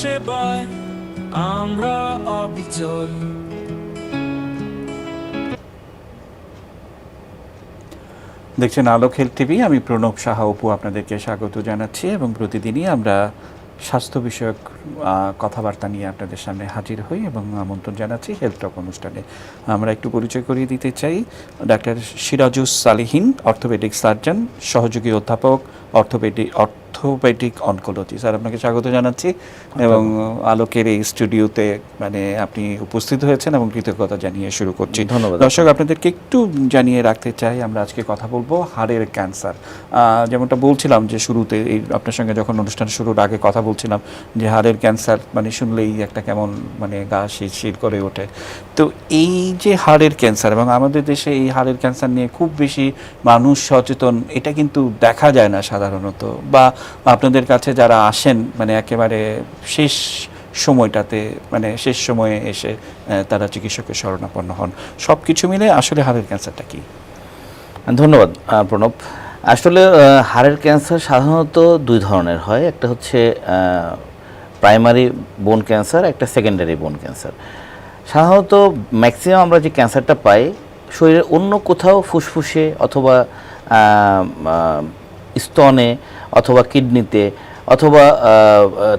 সেবায় আমরা অবিচল। দেখছেন আলোক হেলথ টিভি, আমি প্রণব সাহা অপু আপনাদেরকে স্বাগত জানাচ্ছি এবং প্রতিদিনই আমরা স্বাস্থ্য বিষয়ক কথাবার্তা নিয়ে আপনাদের সামনে হাজির হই এবং আমন্ত্রণ জানাচ্ছি হেলথ টক অনুষ্ঠানে। আমরা একটু পরিচয় করিয়ে দিতে চাই, doctor Sirajus Salihin, orthopaedic surgeon, সহযোগী অধ্যাপক অর্থোপেডিক অর্থোপেডিক অনকোলজি। স্যার আপনাকে স্বাগত জানাচ্ছি এবং আলোকের এই স্টুডিওতে মানে আপনি উপস্থিত হয়েছেন এবং কৃতজ্ঞতা জানিয়ে শুরু করছি। ধন্যবাদ। দর্শক আপনাদেরকে একটু জানিয়ে রাখতে চাই আমরা আজকে কথা বলব হাড়ের ক্যান্সার। যেমনটা বলছিলাম যে শুরুতে এই আপনার সঙ্গে যখন অনুষ্ঠান শুরুর আগে কথা বলছিলাম যে হাড়ের ক্যান্সার মানে শুনলেই একটা কেমন মানে গা শিরশির করে ওঠে। তো এই যে হাড়ের ক্যান্সার এবং আমাদের দেশে এই হাড়ের ক্যান্সার নিয়ে খুব বেশি মানুষ সচেতন এটা কিন্তু দেখা যায় না সাধারণত। বা আপনাদের কাছে যারা আসেন মানে একেবারে শেষ সময়টাতে মানে শেষ সময়ে এসে তারা চিকিৎসকের শরণাপন্ন হন। সব কিছু মিলে আসলে হাড়ের ক্যান্সারটা কি? ধন্যবাদ প্রণব। আসলে হাড়ের ক্যান্সার সাধারণত দুই ধরনের হয়। একটা হচ্ছে প্রাইমারি বোন ক্যান্সার, একটা সেকেন্ডারি বোন ক্যান্সার। সাধারণত ম্যাক্সিমাম আমরা যে ক্যান্সারটা পাই, শরীরের অন্য কোথাও ফুসফুসে অথবা স্তনে অথবা কিডনিতে অথবা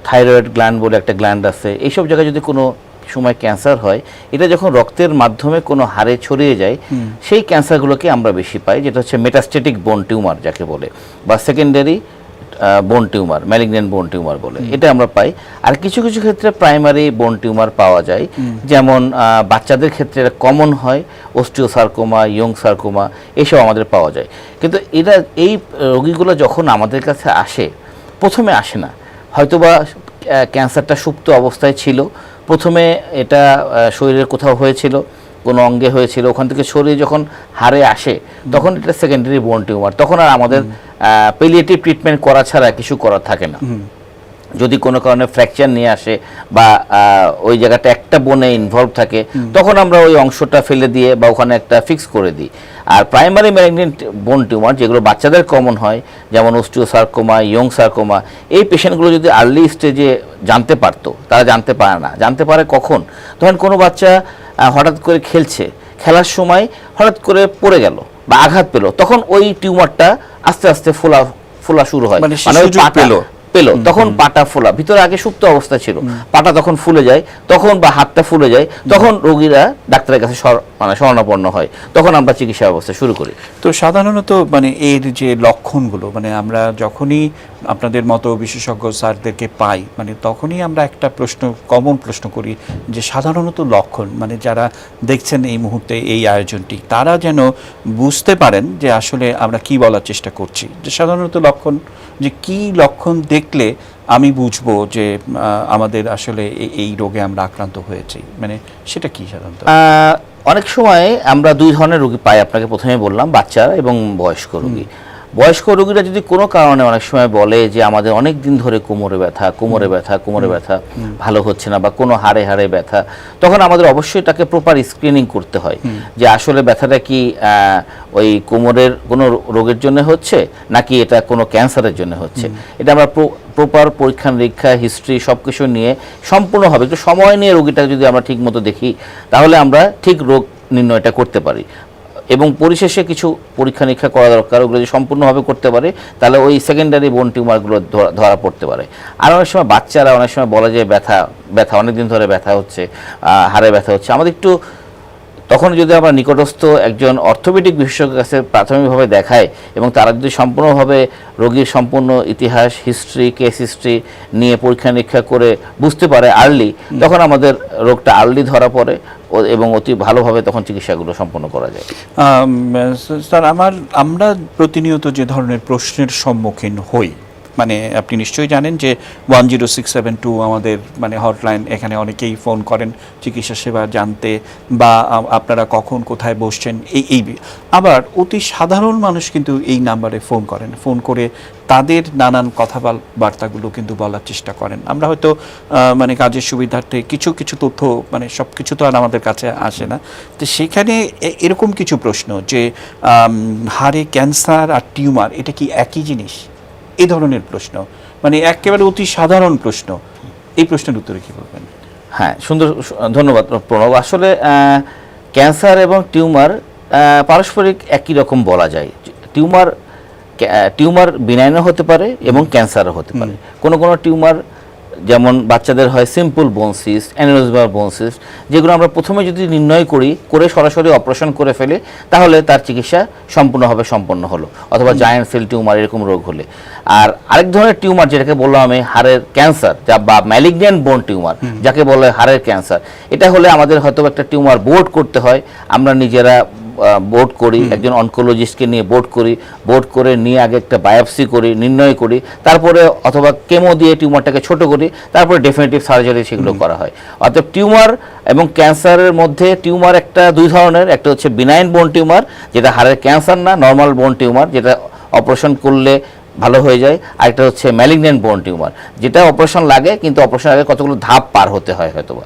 থাইরয়েড গ্ল্যান্ড বলে একটা গ্ল্যান্ড আছে। এইসব জায়গায় যদি কোনো সময় ক্যান্সার হয় এটা যখন রক্তের মাধ্যমে কোনো হারে ছড়িয়ে যায় সেই ক্যান্সারগুলোকে আমরা বেশি পাই যেটা হচ্ছে মেটাস্টেটিক বোন টিউমার যাকে বলে বা সেকেন্ডারি বোন টিউমার ম্যালিগনেন্ট বোন টিউমার বলে। এটা আমরা পাই। আর কিছু কিছু ক্ষেত্রে প্রাইমারি বোন টিউমার পাওয়া যায়। যেমন বাচ্চাদের ক্ষেত্রে কমন হয় অস্টিওসার্কোমা ইয়ং সার্কোমা এসব আমাদের পাওয়া যায়। কিন্তু এটা, এই রোগীগুলো যখন আমাদের কাছে আসে, প্রথমে আসে না। হয়তোবা ক্যান্সারটা সুপ্ত অবস্থায় ছিল। প্রথমে এটা শরীরের কোথাও হয়েছিল, কোনো অঙ্গে হয়েছিল। ওখান থেকে শরীরে যখন হারে আসে, তখন এটা সেকেন্ডারি বোন টিউমার তখন আর আমাদের পেলিয়েটিভ ট্রিটমেন্ট করা ছাড়া কিছু করার থাকে না। যদি কোনো কারণে ফ্র্যাকচার নিয়ে আসে বা ওই জায়গাটা একটা বোনে ইনভলভ থাকে তখন আমরা ওই অংশটা ফেলে দিয়ে বা ওখানে একটা ফিক্স করে দিই। আর প্রাইমারি ম্যালিগনেন্ট বোন টিউমার যেগুলো বাচ্চাদের কমন হয় যেমন অস্টিওসার্কোমা ইয়ং সার্কোমা এই পেশেন্টগুলো যদি আর্লি স্টেজে জানতে পারতো তারা জানতে পারে না। জানতে পারে কখন? তখন কোনো বাচ্চা হঠাৎ করে খেলছে খেলার সময় হঠাৎ করে পড়ে গেল। বা আঘাত পেল তখন ওই টিউমারটা আস্তে আস্তে ফোলা ফোলা শুরু হয় মানে সুযোগ পেল। পেল। তখন পাটা ফোলা। ভিতরে আগে সুপ্ত অবস্থা ছিল। পাটা তখন ফুলে যায় তখন বা হাতটা ফুলে যায় তখন রোগীরা ডাক্তারের কাছে মানে শরণাপন্ন হয়। তখন আমরা চিকিৎসা ব্যবস্থা শুরু করি। তো সাধারণত মানে এর যে লক্ষণগুলো মানে আমরা যখনই আপনাদের মতো বিশেষজ্ঞ স্যারদেরকে পাই মানে তখনই আমরা একটা প্রশ্ন কমন প্রশ্ন করি যে সাধারণত লক্ষণ মানে যারা দেখছেন এই মুহূর্তে এই আয়োজনটি তারা যেন বুঝতে পারেন যে আসলে আমরা কি বলার চেষ্টা করছি। যে সাধারণত লক্ষণ যে কি লক্ষণ দেখলে আমি বুঝব যে আমাদের আসলে এই- রোগে আমরা আক্রান্ত হয়েছি? মানে সেটা কি সাধারণত? আহ, অনেক সময় আমরা দুই ধরনের রোগী পাই আপনাকে প্রথমে বললাম বাচ্চারা এবং বয়স্ক রোগী। বয়স্ক রোগীরা যদি কোনো কারণে অনেক সময় বলে যে আমাদের অনেক দিন ধরে কোমরে ব্যথা কোমরে ব্যথা কোমরে ব্যথা ভালো হচ্ছে না বা কোনো হাড়ে হাড়ে ব্যথা তখন আমাদের অবশ্যই তাকে প্রপার স্ক্রিনিং করতে হয়। যে আসলে ব্যথাটা কি ওই কোমরের কোনো রোগের জন্য হচ্ছে নাকি এটা কোনো ক্যান্সারের জন্য হচ্ছে? এটা আমরা প্রপার পরীক্ষা নিরীক্ষা হিস্ট্রি সব কিছু নিয়ে সম্পূর্ণভাবে একটু সময় নিয়ে রোগীটা যদি আমরা ঠিক মতো দেখি তাহলে আমরা ঠিক রোগ নির্ণয়টা করতে পারি। এবং পরিশেষে কিছু পরীক্ষা নিরীক্ষা করা দরকার ওগুলো যদি সম্পূর্ণভাবে করতে পারে তাহলে ওই সেকেন্ডারি বোন টিউমারগুলো ধরা- ধরা পড়তে পারে। আর অনেক সময় বাচ্চারা অনেক সময় বলে যে ব্যথা ব্যথা অনেকদিন ধরে ব্যথা হচ্ছে হাড়ে ব্যথা হচ্ছে। আমাদের একটু তখন যদি আমরা নিকটস্থ একজন অর্থোপেডিক বিশেষজ্ঞের কাছে প্রাথমিকভাবে দেখায় এবং তারা যদি সম্পূর্ণভাবে রোগীর সম্পূর্ণ ইতিহাস হিস্ট্রি কেস হিস্ট্রি নিয়ে পরীক্ষা নিরীক্ষা করে বুঝতে পারে আর্লি তখন আমাদের রোগটা আর্লি ধরা পড়ে। এবং অতি ভালোভাবে তখন চিকিৎসাগুলো সম্পন্ন করা যায়। স্যার, আমার, আমরা প্রতিনিয়ত যে ধরনের প্রশ্নের সম্মুখীন হই মানে আপনি নিশ্চয়ই জানেন যে one zero six seven two আমাদের মানে হটলাইন, এখানে অনেকেই ফোন করেন চিকিৎসা সেবা জানতে বা আপনারা কখন কোথায় বসছেন, এই এই আবার অতি সাধারণ মানুষ কিন্তু এই নাম্বারে ফোন করেন। ফোন করে তাদের নানান কথা বার্তাগুলো কিন্তু বলার চেষ্টা করেন। আমরা হয়তো মানে কাজের সুবিধার্থে কিছু কিছু তথ্য মানে সব কিছু তো আর আমাদের কাছে আসে না। তো সেখানে এরকম কিছু প্রশ্ন যে হাড়ে ক্যান্সার আর টিউমার, এটা কি একই জিনিস? এই ধরনের প্রশ্ন। মানে একেবারে অতি সাধারণ প্রশ্ন। এই প্রশ্নের উত্তরে কি বলবেন? হ্যাঁ সুন্দর ধন্যবাদ প্রণব। আসলে ক্যান্সার এবং টিউমার পারস্পরিক একই রকম বলা যায়। টিউমার টিউমার বিনাইনও হতে পারে এবং ক্যান্সারও হতে পারে। কোনো কোনো টিউমার যেমন বাচ্চাদের হয় সিম্পল বোনসিস অ্যানোজমার বোনসিস যেগুলো আমরা প্রথমে যদি নির্ণয় করি করে সরাসরি অপারেশন করে ফেলে তাহলে তার চিকিৎসা সম্পূর্ণভাবে সম্পন্ন হলো অথবা জায়ান্ট সেল টিউমার এরকম রোগ হলে। আর আরেক ধরনের টিউমার যেটাকে বললাম আমি হাড়ের ক্যান্সার যা বা ম্যালিগন্যান্ট বোন টিউমার যাকে বলে হাড়ের ক্যান্সার এটা হলে আমাদের হয়তো একটা টিউমার বোর্ড করতে হয় আমরা নিজেরা বোর্ড করি একজন অনকোলজিস্টকে নিয়ে বোর্ড করি বোর্ড করে নিয়ে আগে একটা বায়োপসি করি নির্ণয় করি তারপরে অথবা কেমো দিয়ে টিউমারটাকে ছোট করি তারপরে ডেফিনেটিভ সার্জারি সেগুলো করা হয়। অর্থাৎ টিউমার এবং ক্যান্সারের মধ্যে টিউমার একটা দুই ধরনের একটা হচ্ছে বিনাইন বোন টিউমার যেটা হাড়ের ক্যান্সার না নর্মাল বোন টিউমার যেটা অপারেশন করলে ভালো হয়ে যায় আরেকটা হচ্ছে ম্যালিগন্যান্ট বোন টিউমার যেটা অপারেশন লাগে কিন্তু অপারেশন আগে কতগুলো ধাপ পার হতে হয় হয়তোবা।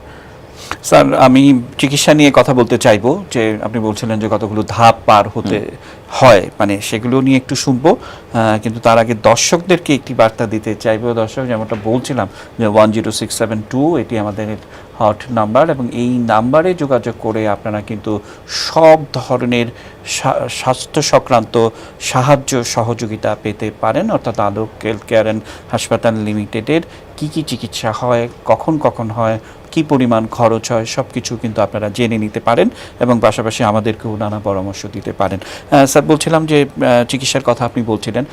স্যার আমি চিকিৎসা নিয়ে কথা বলতে চাইব যে আপনি বলছিলেন যে কতগুলো ধাপ পার হতে হয় মানে সেগুলো নিয়ে একটু শুনব। কিন্তু তার আগে দর্শকদেরকে একটি বার্তা দিতে চাইব। দর্শক যেমনটা বলছিলাম যে one zero six seven two এটি আমাদের হট নাম্বার এবং এই নাম্বারে যোগাযোগ করে আপনারা কিন্তু সব ধরনের স্বাস্থ্য সংক্রান্ত সাহায্য সহযোগিতা পেতে পারেন। অর্থাৎ আলোক হেলথ কেয়ার অ্যান্ড হাসপাতাল লিমিটেডের কী কী চিকিৎসা হয় কখন কখন হয় কি পরিমাণ খরচ হয় সব কিছু কিন্তু আপনারা জেনে নিতে পারেন এবং পাশাপাশি আমাদেরকেও নানা পরামর্শ দিতে পারেন। স্যার, বলছিলাম যে চিকিৎসার কথা আপনি বলছিলেন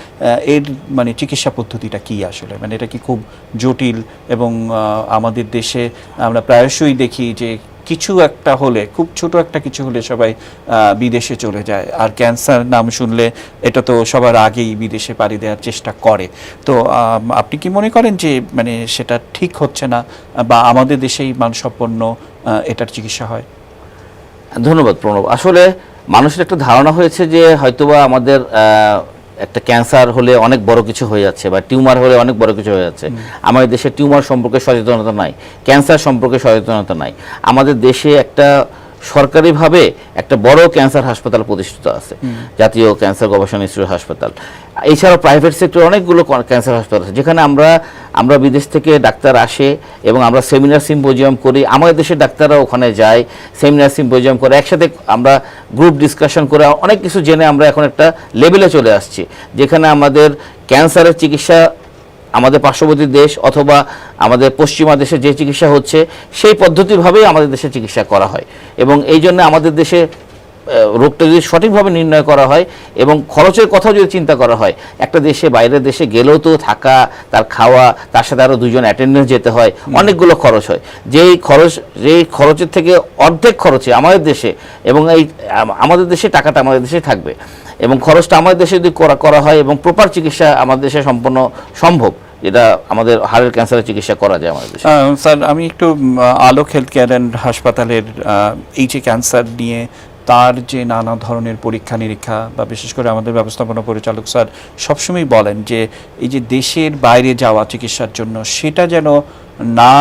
এর মানে চিকিৎসা পদ্ধতিটা কি আসলে? মানে এটা কি খুব জটিল এবং আমাদের দেশে আমরা প্রায়শই দেখি যে কিছু একটা হলে, খুব ছোট একটা কিছু হলে সবাই বিদেশে চলে যায়। আর ক্যান্সার নাম শুনলে এটা তো সবার আগেই বিদেশে পাড়ি দেওয়ার চেষ্টা করে। তো আপনি কি মনে করেন যে মানে সেটা ঠিক হচ্ছে না? বা আমাদের দেশেই মানসম্পন্ন এটার চিকিৎসা হয়? ধন্যবাদ প্রণব। আসলে মানুষের একটা ধারণা হয়েছে যে, হয়তোবা আমাদের একটা ক্যান্সার হলে অনেক বড় কিছু হয়ে যাচ্ছে বা টিউমার হলে অনেক বড় কিছু হয়ে যাচ্ছে। আমাদের দেশে টিউমার সম্পর্কে সচেতনতা নাই ক্যান্সার সম্পর্কে সচেতনতা নাই। আমাদের দেশে একটা সরকারিভাবে একটা বড় ক্যান্সার হাসপাতাল প্রতিষ্ঠিত আছে জাতীয় ক্যান্সার গবেষণা ইনস্টিটিউট হাসপাতাল। এছাড়াও প্রাইভেট সেক্টর অনেকগুলো ক্যান্সার হাসপাতাল আছে যেখানে আমরা আমরা বিদেশ থেকে ডাক্তার আসে এবং আমরা সেমিনার সিম্পোজিয়াম করি। আমাদের দেশের ডাক্তাররা ওখানে যায় সেমিনার সিম্পোজিয়াম করে একসাথে আমরা গ্রুপ ডিসকাশন করে অনেক কিছু জেনে আমরা এখন একটা লেভেলে চলে আসছি যেখানে আমাদের ক্যান্সারের চিকিৎসা আমাদের পার্শ্ববর্তী দেশ অথবা আমাদের পশ্চিমা দেশে যে চিকিৎসা হচ্ছে সেই পদ্ধতিভাবেই আমাদের দেশে চিকিৎসা করা হয়। এবং এই জন্য আমাদের দেশে রোগটা যদি সঠিকভাবে নির্ণয় করা হয় এবং খরচের কথাও যদি চিন্তা করা হয় একটা দেশে বাইরের দেশে গেলেও তো থাকা তার খাওয়া তার সাথে আরও দুজন অ্যাটেন্ডেন্স যেতে হয় অনেকগুলো খরচ হয়। যেই খরচ যেই খরচের থেকে অর্ধেক খরচে আমাদের দেশে এবং এই আমাদের দেশে টাকাটা আমাদের দেশে থাকবে। এবং খরচটা আমাদের দেশে যদি করা করা হয় এবং প্রপার চিকিৎসা আমাদের দেশে সম্পূর্ণ সম্ভব, যেটা আমাদের হাড়ের ক্যান্সারের চিকিৎসা করা যায় আমাদের দেশে। স্যার, আমি একটু আলোক হেলথ কেয়ার অ্যান্ড হাসপাতালের এই যে ক্যান্সার নিয়ে তার যে নানা ধরনের পরীক্ষা নিরীক্ষা বা বিশেষ করে আমাদের ব্যবস্থাপনা পরিচালক স্যার সবসময় বলেন যে এই যে দেশের বাইরে যাওয়া চিকিৎসার জন্য সেটা যেন না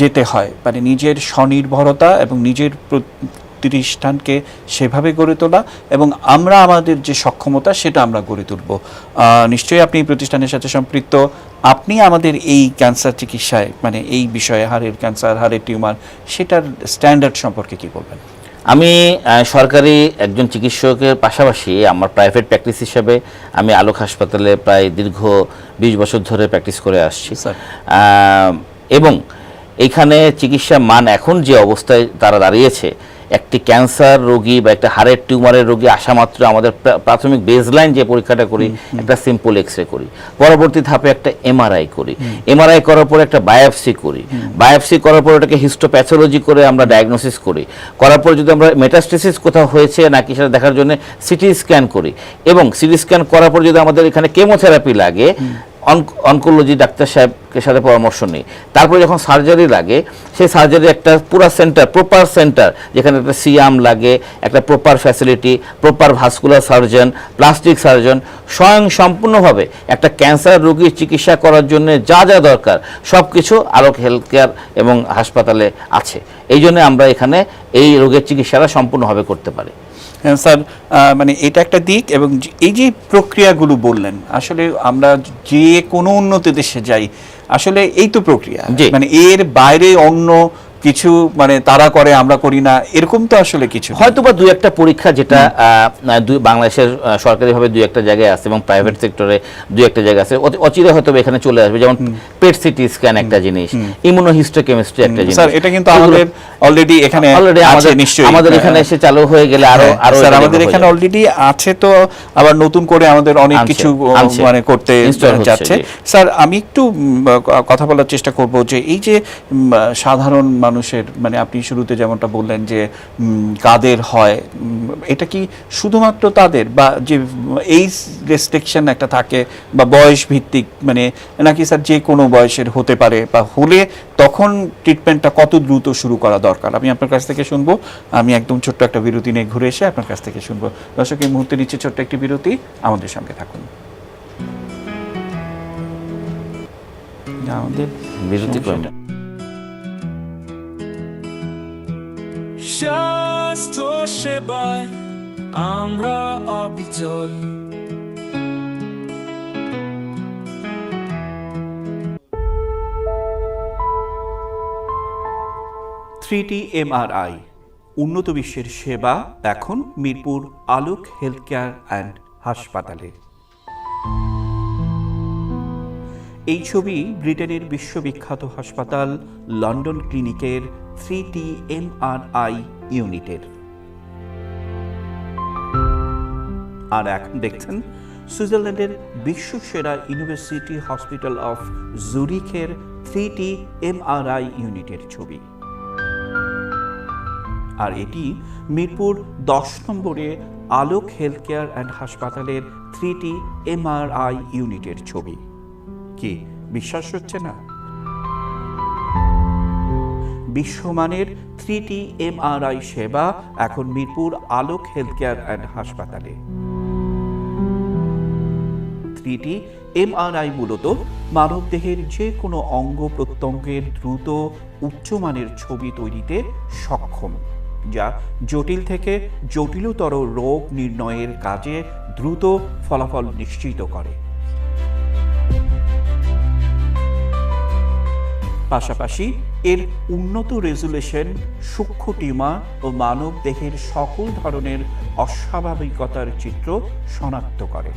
যেতে হয় মানে নিজের স্বনির্ভরতা এবং নিজের প্রতিষ্ঠানকে সেভাবে গড়ে তোলা এবং আমরা আমাদের যে সক্ষমতা সেটা আমরা গড়ে তুলব। নিশ্চয়ই আপনি এই প্রতিষ্ঠানের সাথে সম্পৃক্ত। আপনি আমাদের এই ক্যান্সার চিকিৎসায় মানে এই বিষয়ে হাড়ের ক্যান্সার হাড়ের টিউমার সেটার স্ট্যান্ডার্ড সম্পর্কে কি বলবেন? আমি সরকারি একজন চিকিৎসকের পাশাপাশি আমার প্রাইভেট প্র্যাকটিস হিসেবে আমি আলোক হাসপাতালে প্রায় দীর্ঘ বিশ বছর ধরে প্র্যাকটিস করে আসছি। স্যার। এবং এখানে চিকিৎসা মান এখন যে অবস্থায় তারা দাঁড়িয়েছে একটি ক্যান্সার রোগী বা একটা হাড়ের টিউমারের রোগী আসা মাত্র আমাদের প্রা- প্রাথমিক বেসলাইন যে পরীক্ষাটা করি একটা সিম্পল এক্স রে করি। পরবর্তী ধাপে একটা এমআরআই করি। এমআরআই করার পরে একটা বায়োপসি করি। বায়োপসি করার পর ওটাকে হিস্টোপ্যাথোলজি করে আমরা ডায়াগনোসিস করি। করার পর যদি আমরা মেটাস্টেসিস কোথাও হয়েছে নাকি সেটা দেখার জন্য সিটি স্ক্যান করি। এবং সিটি স্ক্যান করার পর যদি আমাদের এখানে কেমোথেরাপি লাগে অনকোলজি ডাক্তার সাহেবকে সাথে পরামর্শ নিই। তারপরে যখন সার্জারি লাগে, সেই সার্জারি একটা পুরো সেন্টার প্রপার সেন্টার যেখানে একটা সিয়াম লাগে, একটা proper facility proper vascular surgeon plastic surgeon স্বয়ং সম্পূর্ণভাবে একটা ক্যান্সার রোগীর চিকিৎসা করার জন্য যা যা দরকার সব কিছু আলোক হেলথ কেয়ার এবং হাসপাতালে আছে। এই জন্য আমরা এখানে এই রোগের চিকিৎসাটা সম্পূর্ণভাবে করতে পারি। স্যার মানে এটা একটা দিক এবং এই যে প্রক্রিয়াগুলো বললেন আসলে আমরা যে কোনো উন্নত দেশে যাই আসলে এই তো প্রক্রিয়া। মানে এর বাইরে অন্য কিছু মানে তারা করে আমরা করি না এরকম তো আসলে কিছু হয়তো বা দুই একটা পরীক্ষা যেটা বাংলাদেশের সরকারিভাবে দুই একটা জায়গায় আছে এবং প্রাইভেট সেক্টরে দুই একটা জায়গা আছে। অচিরে হয়তো এখানে চলে আসবে যেমন পেট সিটি স্ক্যান একটা জিনিস ইমিউনোহিস্টোকেমিস্ট্রি একটা জিনিস। স্যার এটা কিন্তু আমাদের অলরেডি এখানে অলরেডি আছে নিশ্চয়ই। আমাদের এখানে এসে চালু হয়ে গেলে আরও হ্যাঁ, আরও স্যার আমাদের এখানে অলরেডি আছে তো আবার নতুন করে আমাদের অনেক কিছু মানে করতে যাচ্ছে। স্যার আমি একটু কথা বলার চেষ্টা করব যে এই যে সাধারণ মানুষের মানে আপনি শুরুতে যেমনটা বললেন যে কাদের হয় এটা কি শুধুমাত্র তাদের? বা যে এইজ রেস্ট্রিকশন একটা থাকে বা বয়স ভিত্তিক মানে নাকি স্যার যে কোনো বয়সের হতে পারে বা হলে তখন ট্রিটমেন্টটা কত দ্রুত শুরু করা দরকার? আমি আপনার কাছ থেকে শুনব। আমি একদম ছোট্ট একটা বিরতি নিয়ে ঘুরে এসে আপনার কাছ থেকে শুনব। দর্শক এই মুহূর্তে নিচ্ছে ছোট্ট একটি বিরতি। আমাদের সঙ্গে থাকুন। আমাদের বিরতি স্বাস্থ্য সেবায় আমরা অবিচল। থ্রিটি এমআরআই, উন্নত বিশ্বের সেবা এখন Mirpur Alok health care and হাসপাতালে। এই ছবি ব্রিটেনের বিশ্ববিখ্যাত হাসপাতাল লন্ডন ক্লিনিকের থ্রিটি এমআরআই ইউনিটের আর এখন দেখছেন, সুইজারল্যান্ডের বিশ্বসেরা ইউনিভার্সিটি হসপিটাল অফ জুরিখের থ্রিটি এমআরআই ইউনিটের ছবি। আর এটি মিরপুর দশ নম্বরে আলোক হেলথ কেয়ার অ্যান্ড হাসপাতালের থ্রিটি এমআরআই ইউনিটের ছবি। কি, বিশ্বাস হচ্ছে না? বিশ্বমানের থ্রিটি এমআরআই সেবা এখন Mirpur Alok health care and হাসপাতালে। থ্রিটি এমআরআই মূলত মানবদেহের যে কোনো অঙ্গ প্রত্যঙ্গের দ্রুত উচ্চমানের ছবি তৈরিতে সক্ষম, যা জটিল থেকে জটিলতর রোগ নির্ণয়ের কাজে দ্রুত ফলাফল নিশ্চিত করে। পাশাপাশি এর উন্নত রেজুলেশন, সূক্ষ্ম টিউমার ও মানব দেহের সকল ধরনের অস্বাভাবিকতার চিত্র শনাক্ত করে।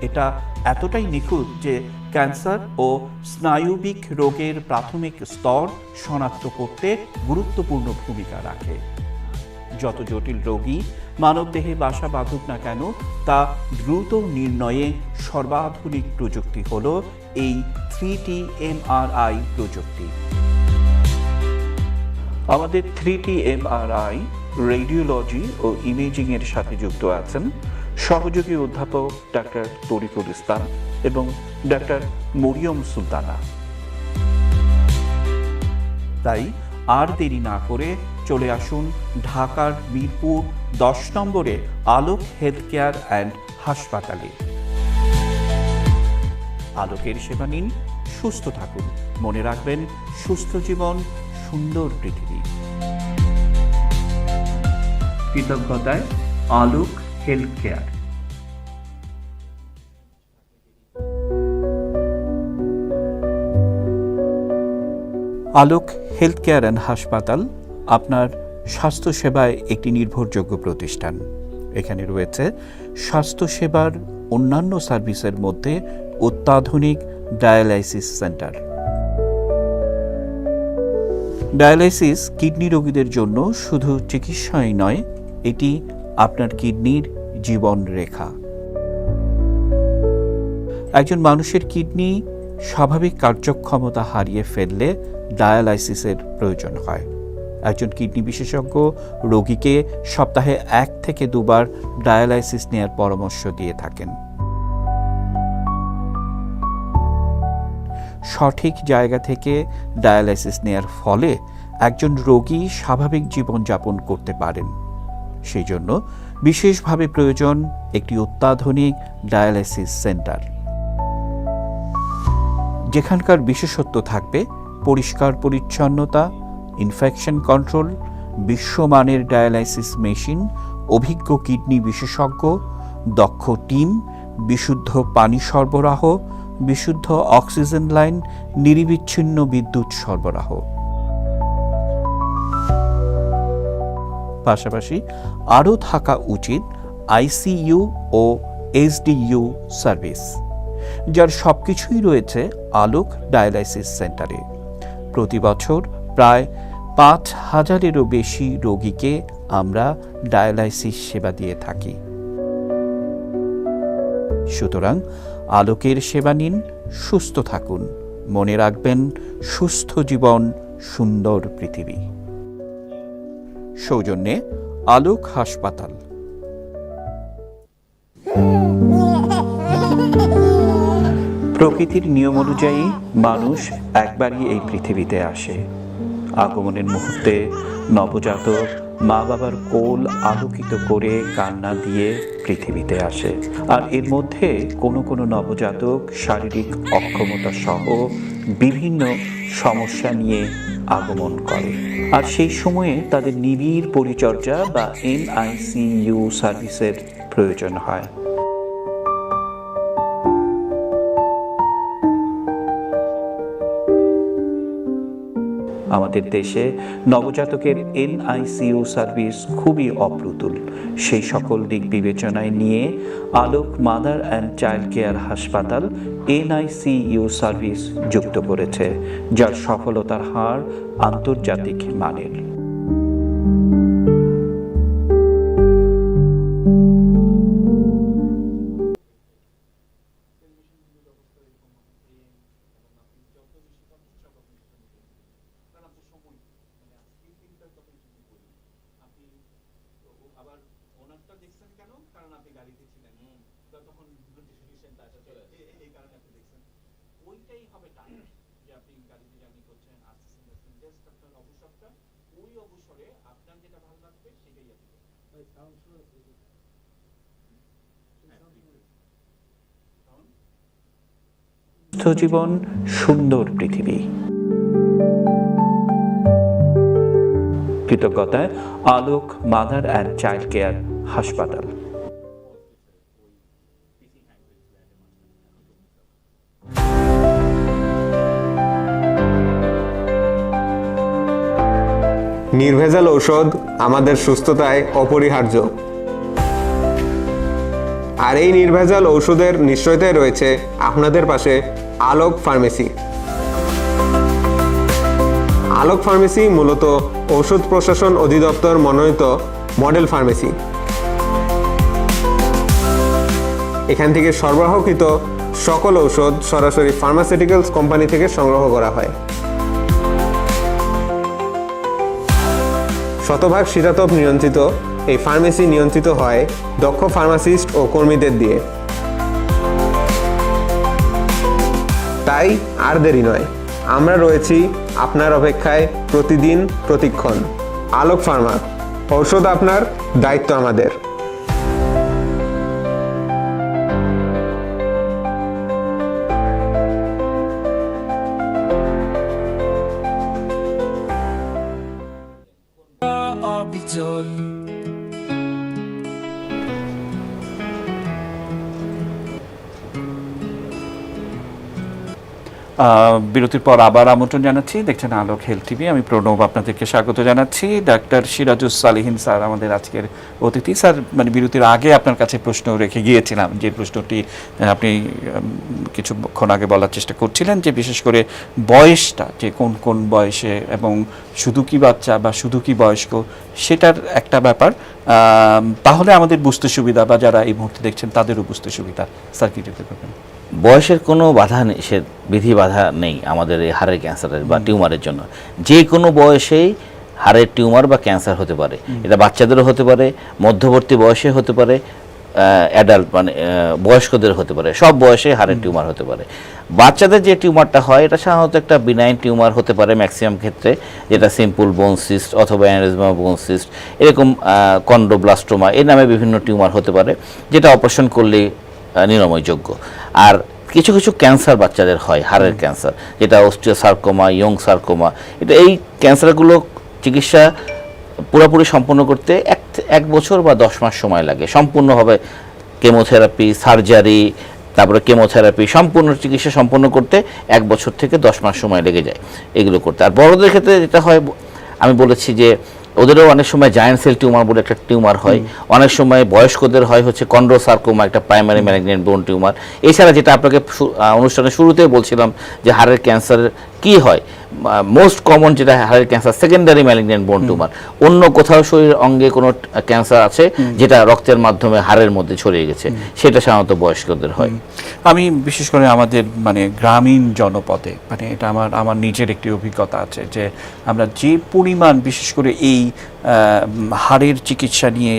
এটা এতটাই নিখুঁত যে ক্যান্সার ও স্নায়ুবিক রোগের প্রাথমিক স্তর শনাক্ত করতে গুরুত্বপূর্ণ ভূমিকা রাখে। যত জটিল রোগী মানবদেহে বাসা বাঁধুক না কেন, তা দ্রুত নির্ণয়ে সর্বাধুনিক প্রযুক্তি হল এই থ্রিটি এমআরআই প্রযুক্তি। আমাদের থ্রিটি এমআরআই রেডিওলজি ও ইমেজিং এর সাথে যুক্ত আছেন সহযোগী অধ্যাপক ডাক্তার তরিকুল ইসলাম এবং ডাক্তার মরিয়ম সুলতানা। তাই আর দেরি না করে চলে আসুন ঢাকার মিরপুর দশ নম্বরে আলোক হেলথ কেয়ার অ্যান্ড হাসপাতালে। আলোকের সেবা নিন, সুস্থ থাকুন। মনে রাখবেন, সুস্থ জীবন সুন্দর পৃথিবী। কৃতজ্ঞতায় Alok health care Alok health care and হাসপাতাল আপনার স্বাস্থ্যসেবায় একটি নির্ভরযোগ্য প্রতিষ্ঠান। এখানে রয়েছে স্বাস্থ্যসেবার অন্যান্য সার্ভিসের মধ্যে অত্যাধুনিক ডায়ালাইসিস সেন্টার। ডায়ালাইসিস কিডনি রোগীদের জন্য শুধু চিকিৎসাই নয়, এটি আপনার কিডনির জীবন রেখা। একজন মানুষের কিডনি স্বাভাবিক কার্যক্ষমতা হারিয়ে ফেললে ডায়ালাইসিসের প্রয়োজন হয়। একজন কিডনি বিশেষজ্ঞ রোগীকে সপ্তাহে এক থেকে দুবার ডায়ালাইসিস নেওয়ার পরামর্শ দিয়ে থাকেন। সঠিক জায়গা থেকে ডায়ালাইসিস নেয়ার ফলে একজন রোগী স্বাভাবিক জীবনযাপন করতে পারেন। সেই জন্য বিশেষভাবে প্রয়োজন একটি অত্যাধুনিক ডায়ালাইসিস সেন্টার। যেখানকার বিশেষত্ব থাকবে পরিষ্কার পরিচ্ছন্নতা ইনফেকশন কন্ট্রোল বিশ্বমানের ডায়ালাইসিস মেশিন, অভিজ্ঞ কিডনি বিশেষজ্ঞ, দক্ষ টিম, বিশুদ্ধ পানি সরবরাহ বিশুদ্ধ অক্সিজেন লাইন, নিরিবিচ্ছিন্ন বিদ্যুৎ সরবরাহ। পাশাপাশি আরও থাকা উচিত আইসিইউ ও এসডিইউ সার্ভিস, যার সবকিছুই রয়েছে আলোক ডায়ালাইসিস সেন্টারে। প্রতি বছর প্রায় পাঁচ হাজারেরও বেশি রোগীকে আমরা ডায়ালাইসিস সেবা দিয়ে থাকি। সুতরাং আলোকের সেবা নিন, সুস্থ থাকুন। মনে রাখবেন, সুস্থ জীবন, সুন্দর পৃথিবী। সৌজন্যে আলোক হাসপাতাল। প্রকৃতির নিয়ম অনুযায়ী মানুষ একবারই এই পৃথিবীতে আসে। আগমনের মুহূর্তে নবজাতক মা বাবার কোল আলোকিত করে কান্না দিয়ে পৃথিবীতে আসে। আর এর মধ্যে কোনো কোনো নবজাতক শারীরিক অক্ষমতা সহ বিভিন্ন সমস্যা নিয়ে আগমন করে। আর সেই সময়ে তাদের নিবিড় পরিচর্যা বা এনআইসিইউ সার্ভিসের প্রয়োজন হয়। আমাদের দেশে নবজাতকের এনআইসিউ সার্ভিস খুবই অপ্রতুল। সেই সকল দিক বিবেচনায় নিয়ে Alok, mother and child care হাসপাতাল এনআইসিইউ সার্ভিস যুক্ত করেছে, যার সফলতার হার আন্তর্জাতিক মানের। জীবন সুন্দর পৃথিবী। কৃতজ্ঞতায় Alok mother and child care হাসপাতাল। নির্ভেজাল ঔষধ আমাদের সুস্থতায় অপরিহার্য। আর এই নির্ভেজাল ঔষধের নিশ্চয়তায় রয়েছে আপনাদের পাশে আলোক ফার্মেসি। আলোক ফার্মেসি মূলত ঔষধ প্রশাসন অধিদপ্তর মনোনীত মডেল ফার্মেসি। এখান থেকে সরবরাহকৃত সকল ঔষধ সরাসরি ফার্মাসিউটিক্যালস কোম্পানি থেকে সংগ্রহ করা হয়। শতভাগ শীতাতপ নিয়ন্ত্রিত এই ফার্মেসি নিয়ন্ত্রিত হয় দক্ষ ফার্মাসিস্ট ও কর্মীদের দিয়ে। তাই আর দেরি নয়। আমরা রয়েছি আপনার অপেক্ষায় প্রতিদিন প্রতিক্ষণ। আলোক ফার্মা, ঔষধ আপনার দায়িত্ব আমাদের। বিরতির পর আবার আমন্ত্রণ জানাচ্ছি। দেখছেন আলোক হেলথ টিভি, আমি প্রণব আপনাদেরকে স্বাগত জানাচ্ছি। ডাক্তার সিরাজুস সালিহিন স্যার আমাদের আজকের অতিথি। স্যার মানে বিরতির আগে আপনার কাছে প্রশ্ন রেখে গিয়েছিলাম যে প্রশ্নটি আপনি কিছুক্ষণ আগে বলার চেষ্টা করছিলেন যে বিশেষ করে বয়সটা, যে কোন কোন বয়সে এবং শুধু কি বাচ্চা বা শুধু কি বয়স্ক, সেটার একটা ব্যাপার। তাহলে আমাদের বুঝতে সুবিধা বা যারা এই মুহূর্তে দেখছেন তাদেরও বুঝতে সুবিধা। স্যার, কি যেতে পারবেন? বয়সের কোনো বাধা নিষেধ বিধি বাধা নেই আমাদের এই হাড়ের ক্যান্সারের বা টিউমারের জন্য। যে কোনো বয়সেই হাড়ের টিউমার বা ক্যান্সার হতে পারে। এটা বাচ্চাদেরও হতে পারে মধ্যবর্তী বয়সে হতে পারে অ্যাডাল্ট মানে বয়স্কদের হতে পারে। সব বয়সে হাড়ের টিউমার হতে পারে। বাচ্চাদের যে টিউমারটা হয় এটা সাধারণত একটা বিনাইন টিউমার হতে পারে ম্যাক্সিমাম ক্ষেত্রে যেটা সিম্পল বোন সিস্ট অথবা অ্যানারিজমা বোন সিস্ট এরকম কন্ডোব্লাস্টোমা এই নামে বিভিন্ন টিউমার হতে পারে যেটা অপারেশন করলেই আহ, নিরাময়যোগ্য। আর কিছু কিছু ক্যান্সার বাচ্চাদের হয় হাড়ের ক্যান্সার যেটা অস্টিওসার্কোমা ইয়ং সার্কোমা এটা এই ক্যান্সারগুলো চিকিৎসা পুরোপুরি সম্পন্ন করতে এক এক বছর বা দশ মাস সময় লাগে। সম্পূর্ণভাবে কেমোথেরাপি সার্জারি তারপরে কেমোথেরাপি সম্পূর্ণ চিকিৎসা সম্পন্ন করতে এক বছর থেকে দশ মাস সময় লেগে যায় এগুলো করতে। আর বড়দের ক্ষেত্রে যেটা হয় আমি বলেছি যে ওদেরও অনেক সময় জায়ান্ট সেল টিউমার বলে একটা টিউমার হয়। অনেক সময় বয়স্কদের হয় হচ্ছে কন্ড্রোসার্কোমা একটা প্রাইমারি ম্যানেজমেন্ট বোন টিউমার এছাড়া যেটা আপনাকে অনুষ্ঠানের শুরুতেই বলছিলাম যে হাড়ের ক্যান্সার কি হয়? মোস্ট কমন যেটা হাড়ের cancer secondary malignant bone tumour অন্য কোথাও শরীর অঙ্গে কোনো ক্যান্সার আছে যেটা রক্তের মাধ্যমে হাড়ের মধ্যে ছড়িয়ে গেছে। সেটা সাধারণত বয়স্কদের হয়। আমি বিশেষ করে আমাদের মানে গ্রামীণ জনপদে মানে এটা আমার আমার নিজের একটি অভিজ্ঞতা আছে যে আমরা যে পরিমাণ বিশেষ করে এই হাড়ের চিকিৎসা নিয়ে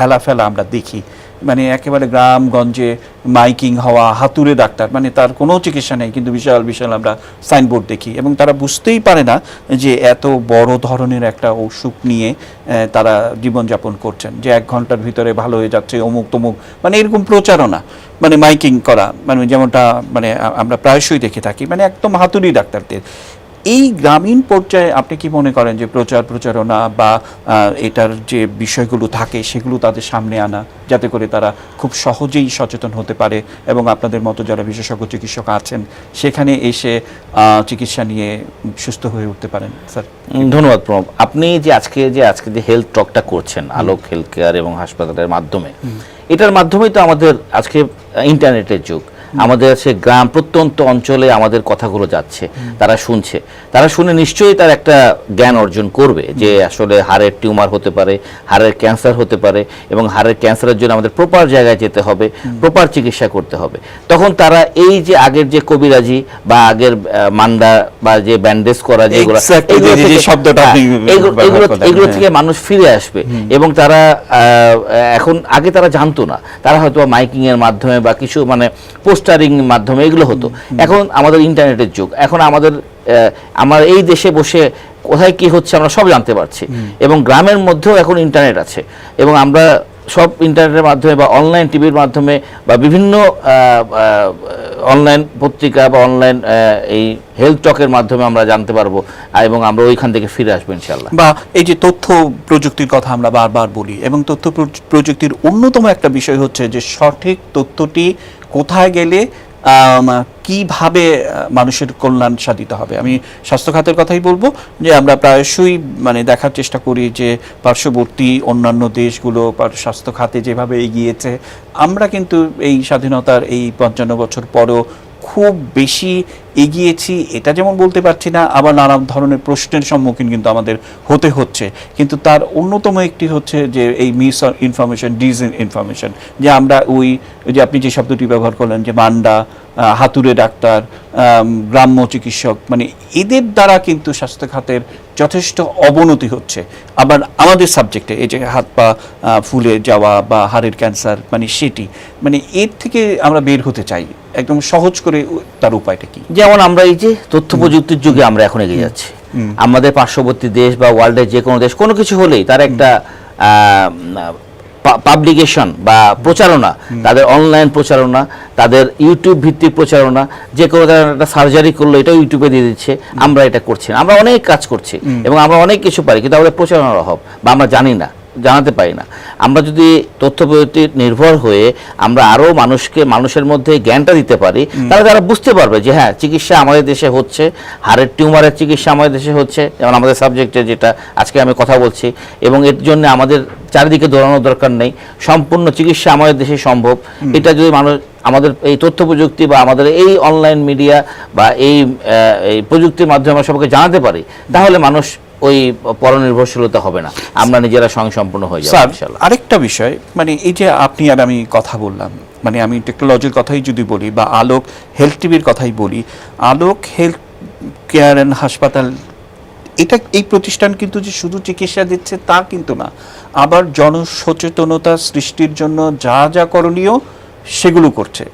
হেলাফেলা আমরা দেখি মানে একেবারে গ্রামগঞ্জে মাইকিং হওয়া, হাতুড়ে ডাক্তার মানে তার কোনো চিকিৎসা নেই, কিন্তু বিশাল বিশাল আমরা সাইনবোর্ড দেখি। এবং তারা বুঝতেই পারে না যে এত বড় ধরনের একটা অসুখ নিয়ে তারা জীবনযাপন করছেন, যে এক ঘণ্টার ভিতরে ভালো হয়ে যাচ্ছে, অমুক তমুক মানে এরকম প্রচারণা মানে মাইকিং করা মানে যেমনটা মানে আমরা প্রায়শই দেখে থাকি মানে একদম হাতুড়ি ডাক্তারদের। এই গ্রামীণ পর্যায়ে আপনি কি মনে করেন যে প্রচার প্রচারণা বা এটার যে বিষয়গুলো থাকে সেগুলো তাদের সামনে আনা যাতে করে তারা খুব সহজেই সচেতন হতে পারে এবং আপনাদের মতো যারা বিশেষজ্ঞ চিকিৎসক আছেন সেখানে এসে চিকিৎসা নিয়ে সুস্থ হয়ে উঠতে পারেন স্যার? ধন্যবাদ প্রণব। আপনি যে আজকে যে আজকে যে হেলথ টকটা করছেন আলোক হেলথ কেয়ার এবং হাসপাতালের মাধ্যমে এটার মাধ্যমেই তো আমাদের আজকে ইন্টারনেটের যুগ। আমাদের আছে গ্রাম প্রত্যন্ত অঞ্চলে আমাদের কথাগুলো যাচ্ছে তারা শুনছে। তারা শুনে নিশ্চয়ই তার একটা জ্ঞান অর্জন করবে যে আসলে হাড়ের টিউমার হতে পারে হাড়ের ক্যান্সার হতে পারে এবং হাড়ের ক্যান্সারের জন্য আমাদের প্রপার জায়গায় যেতে হবে প্রপার চিকিৎসা করতে হবে। তখন তারা এই যে আগের যে কবিরাজি বা আগের মান্ডা বা যে ব্যান্ডেজ করা যেগুলো এগুলো যে- যে থেকে- শব্দটা আপনি হ্যাঁ, এগুলো- হ্যাঁ। থেকে মানুষ ফিরে আসবে এবং তারা আহ, এখন আগে তারা জানতো না। তারা হয়তো মাইকিং এর মাধ্যমে বা কিছু মানে পোস্টারিং মাধ্যমে এগুলো হতো। এখন আমাদের ইন্টারনেটের যুগ। এখন আমাদের আমার এই দেশে বসে কোথায় কি হচ্ছে আমরা সব জানতে পারছি। এবং গ্রামের মধ্যেও এখন ইন্টারনেট আছে। এবং আমরা সব ইন্টারনেটের মাধ্যমে বা অনলাইন টিভির মাধ্যমে বা বিভিন্ন অনলাইন পত্রিকা বা অনলাইন এই হেলথ টকের মাধ্যমে আমরা জানতে পারব। এবং আমরা ওইখান থেকে ফিরে আসব ইনশাল্লাহ বা এই যে তথ্য প্রযুক্তির কথা আমরা বারবার বলি এবং তথ্য প্রযুক্তির অন্যতম একটা বিষয় হচ্ছে যে সঠিক তথ্যটি কোথায় গেলে কীভাবে মানুষের কল্যাণ সাধিত হবে? আমি স্বাস্থ্য খাতের কথাই বলব যে আমরা প্রায়শই মানে দেখার চেষ্টা করি যে পার্শ্ববর্তী অন্যান্য দেশগুলো স্বাস্থ্য খাতে যেভাবে এগিয়েছে, আমরা কিন্তু এই স্বাধীনতার এই পঞ্চান্ন বছর পরেও খুব বেশি এগিয়েছি, এটা যেমন বলতে পারছি না, আবার নানা ধরনের প্রশ্নের সম্মুখীন কিন্তু আমাদের হতে হচ্ছে। কিন্তু তার অন্যতম একটি হচ্ছে যে এই মিস ইনফরমেশন ডিজ ইনফরমেশন যে আমরা ওই যে আপনি যে শব্দটি ব্যবহার করলেন, যে মান্ডা হাতুড়ে ডাক্তার গ্রাম্য চিকিৎসক মানে এদের দ্বারা কিন্তু স্বাস্থ্য খাতের যথেষ্ট অবনতি হচ্ছে। আবার আমাদের সাবজেক্টে এই যে হাত পা ফুলে যাওয়া বা হাড়ের ক্যান্সার মানে সেটি মানে এর থেকে আমরা বের হতে চাই। একদম সহজ করে তার উপায়টা কি? যেমন আমরা এই যে তথ্য প্রযুক্তির যুগে আমরা এখন এগিয়ে যাচ্ছি। আমাদের পার্শ্ববর্তী দেশ বা ওয়ার্ল্ডের যে কোনো দেশ কোনো কিছু হলেই তার একটা পাবলিকেশন বা প্রচারণা তাদের অনলাইন প্রচারণা তাদের ইউটিউব ভিত্তিক প্রচারণা যে কোনো ধরনের একটা সার্জারি করল এটাও ইউটিউবে দিয়ে দিচ্ছে। আমরা এটা করছি না। আমরা অনেক কাজ করছি এবং আমরা অনেক কিছু পারি কিন্তু আমাদের প্রচারণার অভাব বা আমরা জানি না। জানাতে পারি না। আমরা যদি তথ্য প্রযুক্তি নির্ভর হয়ে আমরা আরও মানুষকে মানুষের মধ্যে জ্ঞানটা দিতে পারি তাহলে তারা বুঝতে পারবে যে হ্যাঁ চিকিৎসা আমাদের দেশে হচ্ছে হাড়ের টিউমারের চিকিৎসা আমাদের দেশে হচ্ছে যেমন আমাদের সাবজেক্টে যেটা আজকে আমি কথা বলছি এবং এর জন্য আমাদের চারিদিকে দৌড়ানোর দরকার নেই সম্পূর্ণ চিকিৎসা আমাদের দেশে সম্ভব। এটা যদি মানুষ আমাদের এই তথ্য প্রযুক্তি বা আমাদের এই অনলাইন মিডিয়া বা এই এই প্রযুক্তির মাধ্যমে আমরা সবাইকে জানাতে পারি তাহলে মানুষ ওই পরনির্ভরশীলতা হবে না। আমরা নিজেরা স্বয়ংসম্পূর্ণ হয়ে যাব আরেকটা বিষয় মানে এই যে আপনি আর আমি কথা বললাম মানে আমি টেকনোলজির কথাই যদি বলি বা আলোক হেলথ টিভির কথাই বলি আলোক হেলথ কেয়ার অ্যান্ড হাসপাতাল এটা এই প্রতিষ্ঠান কিন্তু যে শুধু চিকিৎসা দিচ্ছে তা কিন্তু না আবার জনসচেতনতা সৃষ্টির জন্য যা যা করণীয় সেগুলো করছে।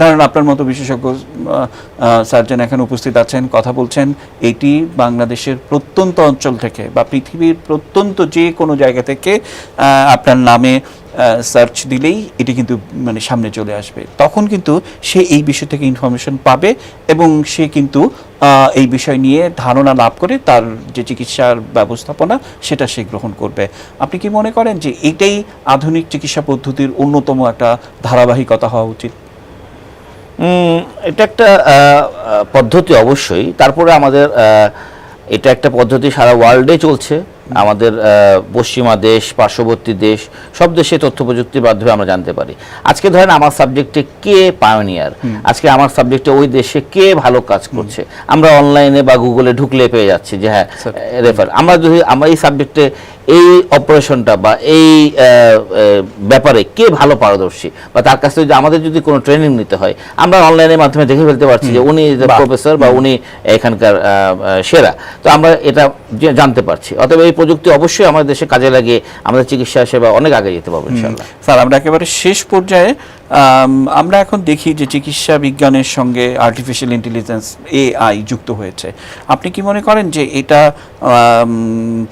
ধরেন আপনার মতো বিশেষজ্ঞ সার্জন এখানে উপস্থিত আছেন, কথা বলছেন। এটি বাংলাদেশের প্রত্যন্ত অঞ্চল থেকে বা পৃথিবীর প্রত্যন্ত যে কোনো জায়গা থেকে আপনার নামে সার্চ দিলেই এটি কিন্তু মানে সামনে চলে আসবে। তখন কিন্তু সে এই বিষয় থেকে ইনফরমেশন পাবে এবং সে কিন্তু এই বিষয় নিয়ে ধারণা লাভ করে তার যে চিকিৎসার ব্যবস্থাপনা, সেটা সে গ্রহণ করবে। আপনি কি মনে করেন যে এটাই আধুনিক চিকিৎসা পদ্ধতির অন্যতম একটা ধারাবাহিকতা হওয়া উচিত? এটা একটা পদ্ধতি অবশ্যই। তারপরে আমাদের এটা একটা পদ্ধতি সারা ওয়ার্ল্ডে চলছে। আমাদের পশ্চিমা দেশ পার্শ্ববর্তী দেশ সব দেশে তথ্য প্রযুক্তির মাধ্যমে আমরা জানতে পারি। আজকে ধরেন আমার সাবজেক্টে কে পায়োনিয়ার আজকে আমার সাবজেক্টে ওই দেশে কে ভালো কাজ করছে? আমরা অনলাইনে বা গুগলে ঢুকলে পেয়ে যাচ্ছি যে হ্যাঁ রেফার আমরা যদি আমরা এই সাবজেক্টে এই অপারেশনটা বা এই ব্যাপারে কে ভালো পারদর্শী? বা তার কাছ থেকে আমাদের যদি কোনো ট্রেনিং নিতে হয় আমরা অনলাইনের মাধ্যমে দেখে ফেলতে পারছি যে উনি। প্রফেসর বা উনি এখানকার সেরা। তো আমরা এটা জানতে পারছি। অতএব এই প্রযুক্তি অবশ্যই আমাদের দেশে কাজে লাগিয়ে আমাদের চিকিৎসা সেবা অনেক আগে যেতে পারব স্যার আমরা একেবারে শেষ পর্যায়ে আমরা এখন দেখি যে চিকিৎসা বিজ্ঞানের সঙ্গে আর্টিফিশিয়াল ইন্টেলিজেন্স এআই যুক্ত হয়েছে। আপনি কি মনে করেন যে এটা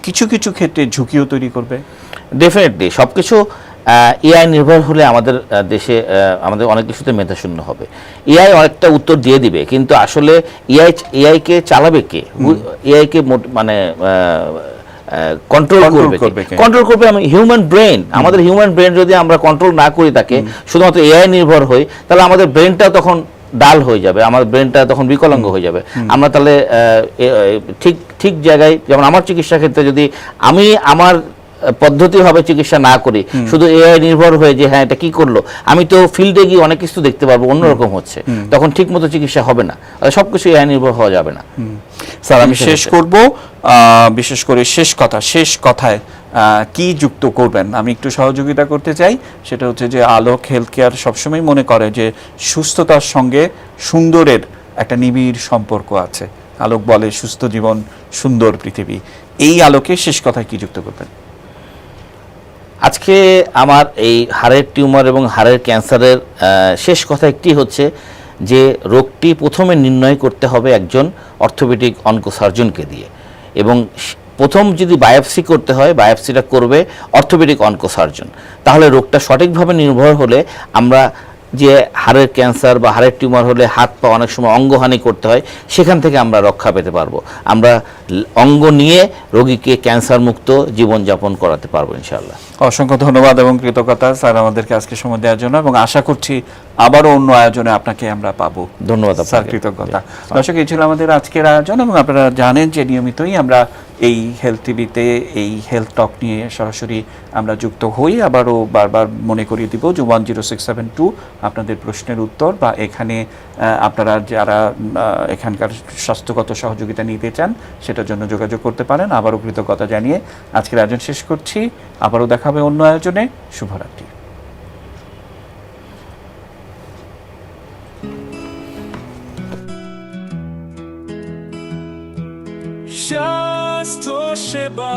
কিছু কিছু ক্ষেত্রে ঝুঁকিও তৈরি করবে? ডেফিনেটলি সব কিছু এআই নির্ভর হলে আমাদের দেশে আমাদের অনেক কিছুতে মেধাশূন্য হবে। এআই অনেকটা উত্তর দিয়ে দিবে কিন্তু আসলে এআই এআইকে চালাবে কে? এআইকে মানে কন্ট্রোল করবে কন্ট্রোল করবে আমি হিউম্যান ব্রেন আমাদের হিউম্যান ব্রেন যদি আমরা কন্ট্রোল না করি তাকে শুধুমাত্র এআই নির্ভর হই তাহলে আমাদের ব্রেনটা তখন ডাল হয়ে যাবে আমার ব্রেনটা তখন বিকলাঙ্গ হয়ে যাবে। আমরা তাহলে ঠিক ঠিক জায়গায় যেমন আমার চিকিৎসা ক্ষেত্রে যদি আমি আমার পদ্ধতিভাবে চিকিৎসা না করি শুধু এআই নির্ভর হয়ে যে হ্যাঁ এটা কি করল? আমি তো ফিল্ডে গিয়ে অনেক কিছু দেখতে পারব অন্যরকম হচ্ছে। তখন ঠিক মতো চিকিৎসা হবে না। সব কিছু এআই নির্ভর হওয়া যাবে না। স্যার আমি শেষ করব। বিশেষ করে শেষ কথা শেষ কথায় আহ, কি যুক্ত করবেন? আমি একটু সহযোগিতা করতে চাই। সেটা হচ্ছে যে আলোক হেলথ কেয়ার সবসময় মনে করে যে সুস্থতার সঙ্গে সুন্দরের একটা নিবিড় সম্পর্ক আছে। আলোক বলে সুস্থ জীবন সুন্দর পৃথিবী। এই আলোকে শেষ কথায় কি যুক্ত করবেন? আজকে আমার এই হাড়ের টিউমার এবং হাড়ের ক্যান্সারের শেষ কথা একটি হচ্ছে যে রোগটি প্রথমে নির্ণয় করতে হবে একজন অর্থোপেডিক অঙ্কোসার্জনকে দিয়ে। এবং প্রথম যদি বায়োপসি করতে হয়, বায়োপসিটা করবে অর্থোপেডিক অঙ্কোসার্জন তাহলে রোগটা সঠিকভাবে নির্ভর হলে আমরা যে হাড়ের ক্যান্সার বা হাড়ের টিউমার হলে হাত পা অনেক সময় অঙ্গহানি করতে হয়, সেখান থেকে আমরা রক্ষা পেতে পারব। আমরা অঙ্গ নিয়ে রোগীকে ক্যান্সার মুক্ত জীবনযাপন করাতে পারব ইনশাআল্লাহ। অসংখ্য ধন্যবাদ এবং কৃতজ্ঞতা স্যার আমাদেরকে আজকে সময় দেওয়ার জন্য এবং আশা করছি আবারও অন্য আয়োজনে আপনাকে আমরা পাবো। ধন্যবাদ স্যার কৃতজ্ঞতা। দর্শক এই ছিল আমাদের আজকের আয়োজন এবং আপনারা জানেন যে নিয়মিতই আমরা এই হেলথ টিভিতে এই হেলথ টক নিয়ে সরাসরি আমরা যুক্ত হই। আবারও বারবার মনে করিয়ে দিব যে one zero six seven two আপনাদের প্রশ্নের উত্তর বা এখানে আপনারা যারা এখানকার স্বাস্থ্যগত সহযোগিতা নিতে চান সেটার জন্য যোগাযোগ করতে পারেন। আবারও কৃতজ্ঞতা জানিয়ে আজকের আয়োজন শেষ করছি। আবারও দেখা হবে অন্য আয়োজনে। শুভরাত্রি। স্বাস্থ্য সেবা